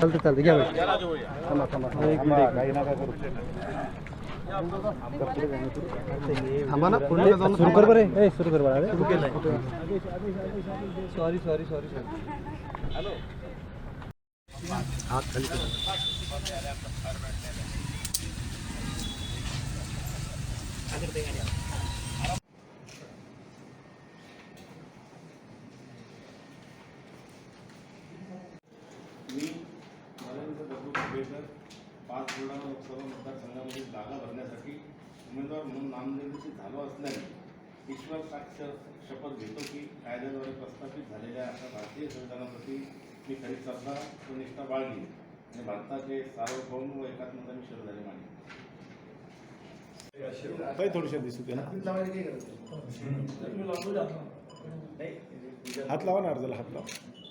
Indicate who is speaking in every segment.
Speaker 1: चालतं चालतं घ्या थांबा थांबा थांबा ना पुढे सुरू कर बरे ए सुरू कर बरं सुरू सॉरी सॉरी सॉरी सॉरी हात खाली कर.
Speaker 2: कुबेकर पाच बुलढाणा लोकसभा मतदारसंघामध्ये जागा भरण्यासाठी उमेदवार म्हणून नामनिर्देशित झालो असल्याने ईश्वर साक्ष शपथ घेतो की कायद्याद्वारे प्रस्थापित झालेल्या अशा भारतीय संविधानाप्रती मी खरी श्रद्धा व निष्ठा बाळगली आणि भारताचे सार्वभौम व एकात्मता श्रद्धाने मानली
Speaker 3: काही थोडीशा दिसू दे ना. हात लावा ना अर्जाला हात लावा.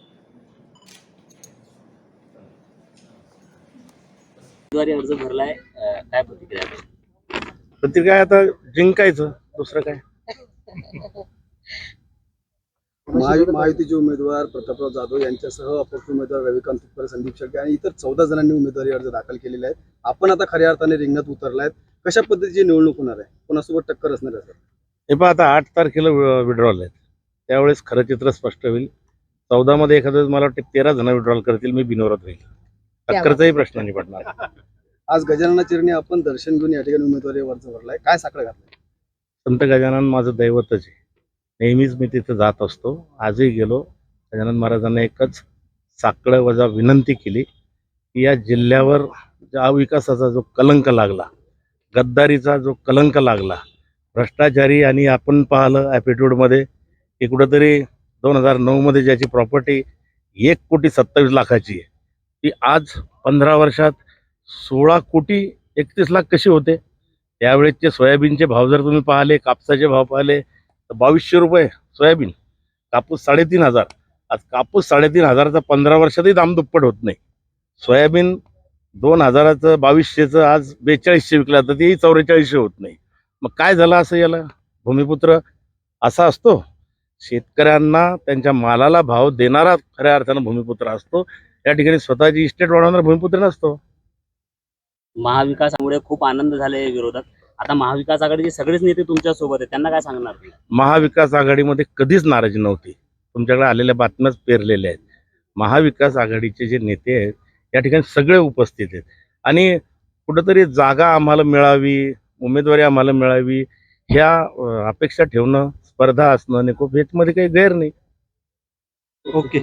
Speaker 4: उमेदवारी अर्ज भरलाय अं, काय प्रतिक्रिया आहे?
Speaker 2: प्रतिक्रिया आता जिंकायचं दुसरं काय?
Speaker 1: महायु- महायुतीचे उमेदवार प्रतापराव जाधव यांच्यासह अपक्ष उमेदवार रविकांत तुपकर संदीप शेळके आणि इतर चौदा जणांनी उमेदवारी अर्ज दाखल केलेले आहेत. आपण आता खऱ्या अर्थाने रिंगणात उतरलायत. कशा पद्धतीची निवडणूक होणार आहे? कोणासोबत टक्कर असणार आहे सर?
Speaker 2: हे पहा आता आठ तारखेला विड्रॉल आहेत. त्यावेळेस खरं चित्र स्पष्ट होईल. चौदामध्ये एखाद्या वेळेस मला वाटतं तेरा जण विड्रॉल करतील मी बिनवरत राहील. टक्करचाही प्रश्न नाही पडणार
Speaker 1: आज गजानना चिरणे आपण दर्शन घेऊन या ठिकाणी उमेदवारी अर्ज भरलाय. काय साकडं घातलंय?
Speaker 2: संत गजानन माझं दैवतच आहे. नेहमीच मी तिथं जात असतो. आजही गेलो. गजानन महाराजांना एकच साकडं वजा विनंती केली की या जिल्ह्यावर ज्या अविकासाचा जो कलंक लागला गद्दारीचा जो कलंक लागला भ्रष्टाचारी आणि आपण पाहिलं ॲपिट्यूडमध्ये की कुठंतरी दोन हजार नऊमध्ये ज्याची प्रॉपर्टी एक कोटी सत्तावीस लाखाची आहे. ती आज पंधरा वर्षात सोळा कोटी एकतीस लाख कशी होते? त्यावेळेसचे सोयाबीनचे भाव जर तुम्ही पाहिले कापसाचे भाव पाहिले तर बावीसशे रुपये सोयाबीन कापूस साडेतीन हजार. आज कापूस साडेतीन हजाराचा पंधरा वर्षातही दाम दुप्पट होत नाही. सोयाबीन दोन हजाराचं बावीसशेचं आज बेचाळीसशे विकलं तर तेही चौवेचाळीसशे होत नाही. मग काय झालं असं याला? भूमिपुत्र असा असतो. शेतकऱ्यांना त्यांच्या मालाला भाव देणारा खऱ्या अर्थानं भूमिपुत्र असतो. या ठिकाणी स्वतःची इस्टेट वाढवणारा भूमिपुत्र नसतो.
Speaker 4: महाविकासामुळे खूप आनंद झाले विरोधक. आता महाविकास आघाडीचे सगळेच नेते तुमच्यासोबत आहेत त्यांना काय सांगणार?
Speaker 2: महाविकास आघाडीमध्ये कधीच नाराजी नव्हती. तुमच्याकडे आलेल्या बातम्याच पेरलेल्या आहेत. महाविकास आघाडीचे जे नेते आहेत या ठिकाणी सगळे उपस्थित आहेत. आणि कुठंतरी जागा आम्हाला मिळावी उमेदवारी आम्हाला मिळावी ह्या अपेक्षा ठेवणं स्पर्धा असणं निकोप ह्याच्यामध्ये काही गैर नाही.
Speaker 1: ओके.